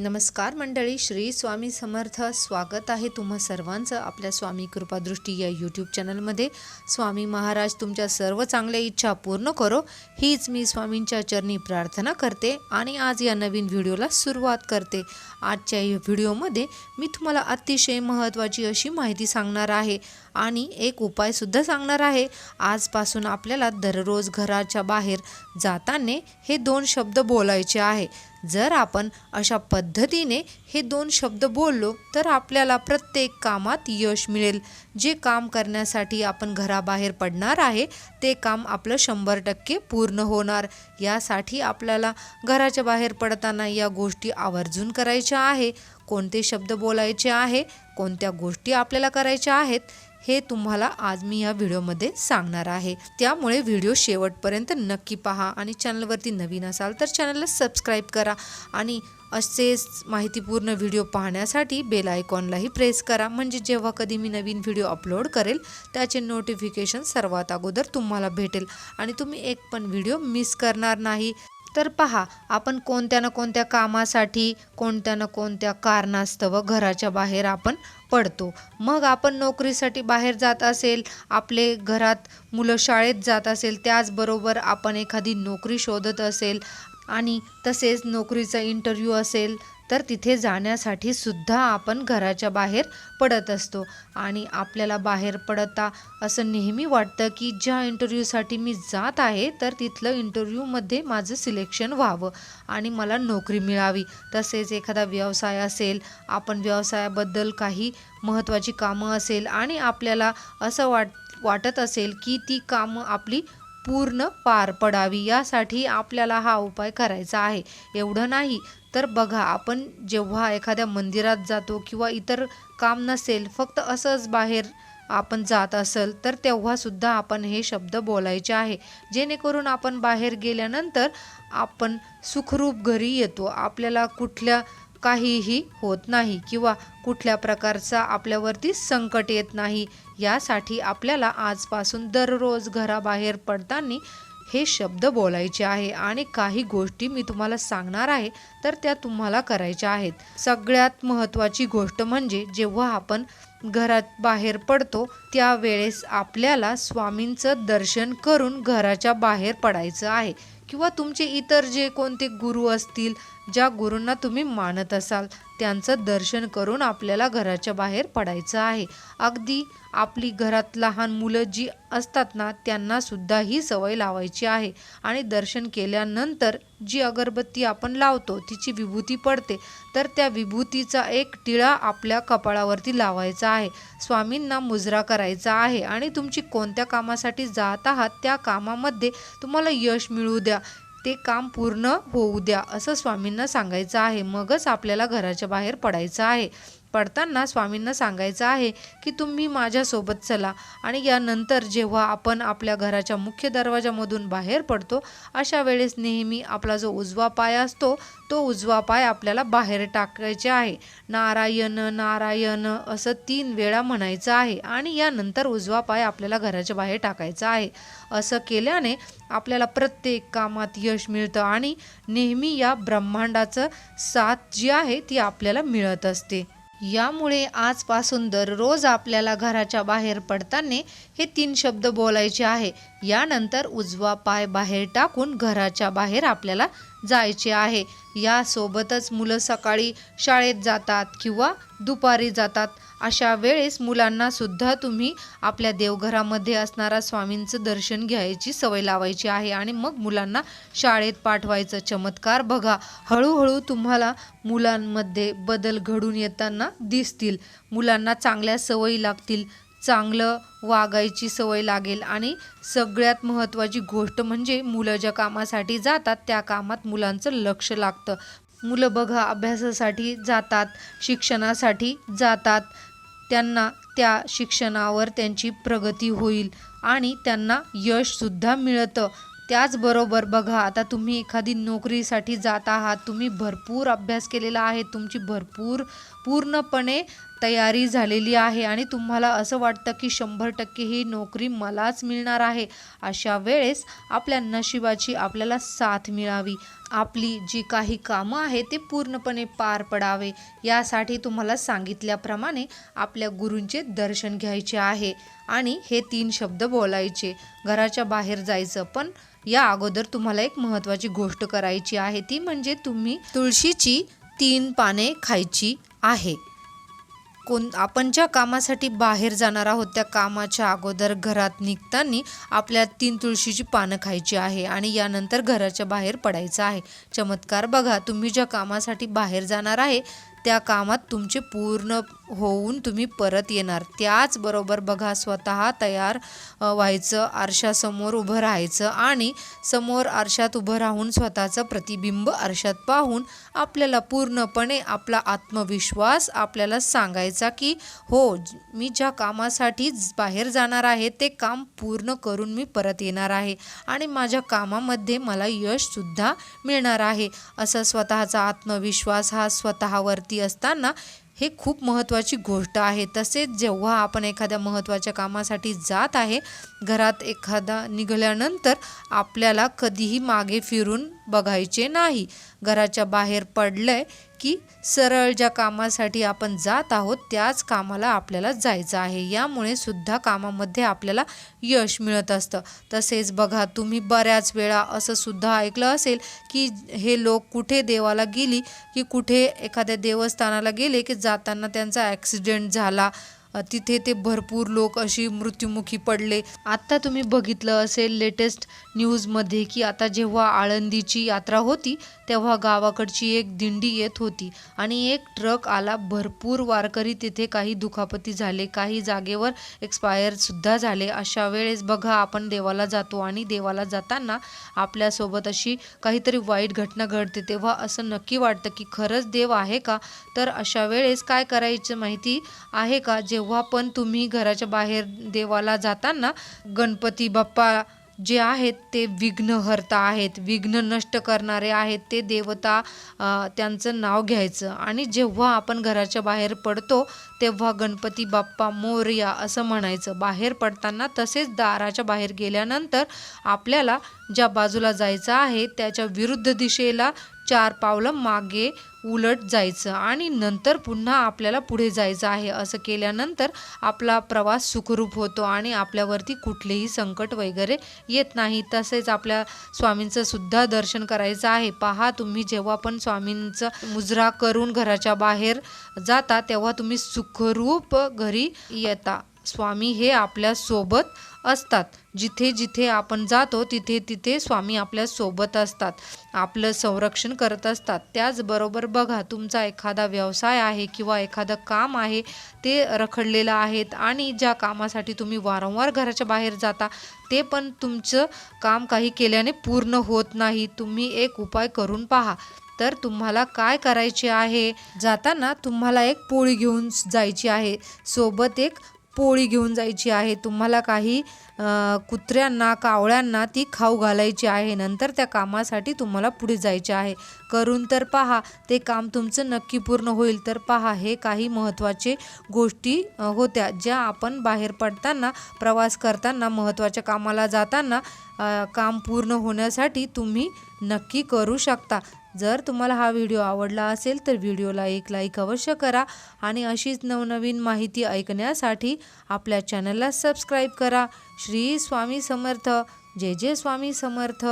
नमस्कार मंडळी श्री स्वामी समर्थ. स्वागत आहे तुम्हा सर्वांचं आपल्या स्वामी कृपादृष्टी या यूट्यूब चॅनलमध्ये. स्वामी महाराज तुमच्या सर्व चांगल्या इच्छा पूर्ण करो. हीच मी स्वामींच्या चरणी प्रार्थना करते आणि आज या नवीन व्हिडिओला सुरुवात करते. आजच्या या व्हिडिओमध्ये मी तुम्हाला अतिशय महत्त्वाची अशी माहिती सांगणार आहे आणि एक उपायसुद्धा सांगणार आहे. आजपासून आपल्याला दररोज घराच्या बाहेर जाताना हे दोन शब्द बोलायचे आहे. जर आपण अशा पद्धतीने हे दोन शब्द बोललो तर आपल्याला प्रत्येक कामात यश मिळेल. जे काम करण्यासाठी आपण घराबाहेर पडणार आहे ते काम आपलं शंभर टक्के पूर्ण होणार. यासाठी आपल्याला घराच्या बाहेर पडताना या गोष्टी आवर्जून करायच्या आहे. कोणते शब्द बोलायचे आहे कोणत्या गोष्टी आपल्याला करायच्या आहेत हे तुम्हाला आज मी या व्हिडिओमध्ये सांगणार आहे. त्यामुळे व्हिडिओ शेवटपर्यंत नक्की पहा आणि चॅनलवरती नवीन असाल तर चॅनलला सबस्क्राईब करा आणि असेच माहितीपूर्ण व्हिडिओ पाहण्यासाठी बेल आयकॉनलाही प्रेस करा. म्हणजे जेव्हा कधी मी नवीन व्हिडिओ अपलोड करेल त्याचे नोटिफिकेशन सर्वात अगोदर तुम्हाला भेटेल आणि तुम्ही एक पण व्हिडिओ मिस करणार नाही. तर पहा आपण कोणत्या ना कोणत्या कामासाठी कोणत्या ना कोणत्या कारणास्तव घराच्या बाहेर आपण पडतो. मग आपण नोकरीसाठी बाहेर जात असेल आपले घरात मुलं शाळेत जात असेल त्याचबरोबर आपण एखादी नोकरी शोधत असेल आणि तसेच नोकरीचा इंटरव्ह्यू असेल तर तिथे जाण्यासाठी सुद्धा आपण घराच्या बाहेर पडत असतो. आणि आपल्याला बाहेर पडता असं नेहमी वाटतं की ज्या इंटरव्ह्यूसाठी मी जात आहे तर तिथलं इंटरव्ह्यूमध्ये माझं सिलेक्शन व्हावं आणि मला नोकरी मिळावी. तसेच एखादा व्यवसाय असेल आपण व्यवसायाबद्दल काही महत्त्वाची कामं असेल आणि आपल्याला असं वाट वाटत असेल की ती कामं आपली पूर्ण पार पडावी यासाठी आपल्याला हा उपाय करायचा आहे. एवढं नाही तर बघा आपण जेव्हा एखाद्या मंदिरात जातो किंवा इतर काम नसेल फक्त असंच बाहेर आपण जात असेल तर तेव्हासुद्धा आपण हे शब्द बोलायचे आहे. जेणेकरून आपण बाहेर गेल्यानंतर आपण सुखरूप घरी येतो. आपल्याला कुठल्या काहीही होत नाही किंवा कुठल्या प्रकारचा आपल्यावरती संकट येत नाही यासाठी आपल्याला आजपासून दररोज घराबाहेर पडताना हे शब्द बोलायचे आहे. आणि काही गोष्टी मी तुम्हाला सांगणार आहे तर त्या तुम्हाला करायच्या आहेत. सगळ्यात महत्त्वाची गोष्ट म्हणजे जेव्हा आपण घरात बाहेर पडतो त्यावेळेस आपल्याला स्वामींचं दर्शन करून घराच्या बाहेर पडायचं आहे. किंवा तुमचे इतर जे कोणते गुरु असतील ज्या गुरूंना तुम्ही मानत असाल त्यांचं दर्शन करून आपल्याला घराच्या बाहेर पडायचं आहे. अगदी आपली घरात लहान मुलं जी असतात ना त्यांना सुद्धा ही सवय लावायची आहे. आणि दर्शन केल्यानंतर जी अगरबत्ती आपण लावतो तिची विभूती पडते तर त्या विभूतीचा एक टिळा आपल्या कपाळावरती लावायचा आहे. स्वामींना मुजरा करायचा आहे. आणि तुमची कोणत्या कामासाठी जात आहात त्या कामामध्ये तुम्हाला यश मिळू द्या. ते काम पूर्ण होऊ द्या असं स्वामींना सांगायचं आहे. मगच आपल्याला घराच्या बाहेर पडायचं आहे. पडताना स्वामींना सांगायचं आहे की तुम्ही माझ्यासोबत चला. आणि यानंतर जेव्हा आपण आपल्या घराच्या मुख्य दरवाजामधून बाहेर पडतो अशा वेळेस नेहमी आपला जो उजवा पाय असतो तो उजवा पाय आपल्याला बाहेर टाकायचे आहे. नारायण नारायण असं तीन वेळा म्हणायचं आहे आणि यानंतर उजवा पाय आपल्याला घराच्या बाहेर टाकायचा आहे. असं केल्याने आपल्याला प्रत्येक कामात यश मिळतं आणि नेहमी या ब्रह्मांडाचं साथ जी आहे ती आपल्याला मिळत असते. यामुळे आजपासून दररोज आपल्याला घराच्या बाहेर पडताना हे तीन शब्द बोलायचे आहे. यानंतर उजवा पाय बाहेर टाकून घराच्या बाहेर आपल्याला जायचे आहे. यासोबतच मुलं सकाळी शाळेत जातात किंवा दुपारी जातात. अशा वेळेस मुलांना सुद्धा तुम्ही आपल्या देवघरामध्ये असणारा स्वामींचं दर्शन घ्यायची सवय लावायची आहे आणि मग मुलांना शाळेत पाठवायचं चमत्कार बघा. हळूहळू तुम्हाला मुलांमध्ये बदल घडून येताना दिसतील. मुलांना चांगल्या सवयी लागतील. चांगलं वागायची सवय लागेल आणि सगळ्यात महत्त्वाची गोष्ट म्हणजे मुलं ज्या कामासाठी जातात त्या कामात मुलांचं लक्ष लागतं. मुलं बघा अभ्यासासाठी जातात शिक्षणासाठी जातात. त्यांना त्या शिक्षणावर त्यांची प्रगती होईल आणि त्यांना यशसुद्धा मिळतं. त्याचबरोबर बघा आता तुम्ही एखादी नोकरीसाठी जात आहात तुम्ही भरपूर अभ्यास केलेला आहे तुमची भरपूर पूर्णपणे तयारी झालेली आहे आणि तुम्हाला असं वाटतं की शंभर टक्के ही नोकरी मलाच मिळणार आहे अशा वेळेस आपल्या नशिबाची आपल्याला साथ मिळावी. आपली जी काही कामं आहे ते पूर्णपणे पार पडावे यासाठी तुम्हाला सांगितल्याप्रमाणे आपल्या गुरूंचे दर्शन घ्यायचे आहे आणि हे तीन शब्द बोलायचे. घराच्या बाहेर जायचं पण या अगोदर तुम्हाला एक महत्त्वाची गोष्ट करायची आहे ती म्हणजे तुम्ही तुळशीची तीन पाने खायची आहे. कोण आपण ज्या कामासाठी बाहेर जाणार आहोत त्या कामाच्या अगोदर घरात निघताना आपल्या तीन तुळशीची पानं खायची आहे आणि यानंतर घराच्या बाहेर पडायचं आहे. चमत्कार बघा तुम्ही ज्या कामासाठी बाहेर जाणार आहे त्या कामात तुमचे पूर्ण होऊन तुम्ही परत येणार. त्याचबरोबर बघा स्वतः तयार व्हायचं आरशासमोर उभं राहायचं आणि समोर आरशात उभं राहून स्वतःचं प्रतिबिंब आरशात पाहून आपल्याला पूर्णपणे आपला आत्मविश्वास आपल्याला सांगायचा की हो मी ज्या कामासाठी बाहेर जाणार आहे ते काम पूर्ण करून मी परत येणार आहे आणि माझ्या कामामध्ये मला यशसुद्धा मिळणार आहे. असं स्वतःचा आत्मविश्वास हा स्वतःवरती असताना हे खूप महत्त्वाची गोष्ट आहे. तसेच जेव्हा आपण एखाद्या महत्त्वाच्या कामासाठी जात आहे घरात एखादा निघाल्यानंतर आपल्याला कधीही मागे फिरून बघायचे नाही. घराच्या बाहेर पडलंय की सरळ ज्या कामासाठी आपण जात आहोत त्याच कामाला आपल्याला जायचं आहे. यामुळे सुद्धा कामामध्ये आपल्याला यश मिळत असतं. तसेच बघा तुम्ही बऱ्याच वेळा असं सुद्धा ऐकलं असेल की हे लोक कुठे देवाला गेली की कुठे एखाद्या देवस्थानाला गेले की जाताना त्यांचा ॲक्सिडेंट झाला तिथे ते भरपूर लोक अशी मृत्युमुखी पडले. आत्ता तुम्ही बघितलं असेल लेटेस्ट न्यूजमध्ये की आता जेव्हा आळंदीची यात्रा होती तेव्हा गावाकडची एक दिंडी येत होती आणि एक ट्रक आला. भरपूर वारकरी तिथे काही दुखापती झाले काही जागेवर एक्सपायरसुद्धा झाले. अशा वेळेस बघा आपण देवाला जातो आणि देवाला जाताना आपल्यासोबत अशी काहीतरी वाईट घटना घडते. तेव्हा असं नक्की वाटतं की खरंच देव आहे का? तर अशा वेळेस काय करायचं माहिती आहे का? जेव्हा पण तुम्ही घराच्या बाहेर देवाला जाताना गणपती बाप्पा जे आहेत ते विघ्नहर्ता आहेत विघ्न नष्ट करणारे आहेत ते देवता त्यांचं नाव घ्यायचं. आणि जेव्हा आपण घराच्या बाहेर पडतो तेव्हा गणपती बाप्पा मोरया असं म्हणायचं. बाहेर पडताना तसेच दाराच्या बाहेर गेल्यानंतर आपल्याला ज्या बाजूला जायचं आहे त्याच्या विरुद्ध दिशेला चार पावलं मागे उलट जायचं आणि नंतर पुन्हा आपल्याला पुढे जायचं आहे. असं केल्यानंतर आपला प्रवास सुखरूप होतो आणि आपल्यावरती कुठलेही संकट वगैरे येत नाही. तसेच आपल्या स्वामींचं सुद्धा दर्शन करायचं आहे. पहा तुम्ही जेव्हा पण स्वामींचं मुजरा करून घराच्या बाहेर जाता तेव्हा तुम्ही सुखरूप घरी येता. स्वामी हे आपल्यासोबत असतात. जिथे जिथे आपण जातो तिथे तिथे स्वामी आपल्यासोबत असतात. आपलं संरक्षण करत असतात. त्याचबरोबर बघा तुमचा एखादा व्यवसाय आहे किंवा एखादं काम आहे ते रखडलेलं आहेत आणि ज्या कामासाठी तुम्ही वारंवार घराच्या बाहेर जाता ते पण तुमचं काम काही केल्याने पूर्ण होत नाही. तुम्ही एक उपाय करून पहा. तर तुम्हाला काय करायचे आहे? जाताना तुम्हाला एक पोळी घेऊन जायची आहे. सोबत एक पोळी घेऊन जायची आहे. तुम्हाला काही कुत्र्यांना कावळ्यांना ती खाऊ घालायची आहे. नंतर त्या कामासाठी तुम्हाला पुढे जायचे आहे. करून तर पहा ते काम तुमचं नक्की पूर्ण होईल. तर पहा हे काही महत्त्वाचे गोष्टी होत्या ज्या आपण बाहेर पडताना प्रवास करताना महत्त्वाच्या कामाला जाताना काम पूर्ण होण्यासाठी तुम्ही नक्की करू शकता. जर तुम्हाला हा व्हिडिओ आवडला असेल तर व्हिडिओला एक लाईक अवश्य करा आणि अशीच नवनवीन माहिती ऐकण्यासाठी आपल्या चॅनलला सबस्क्राईब करा. श्री स्वामी समर्थ. जय जय स्वामी समर्थ.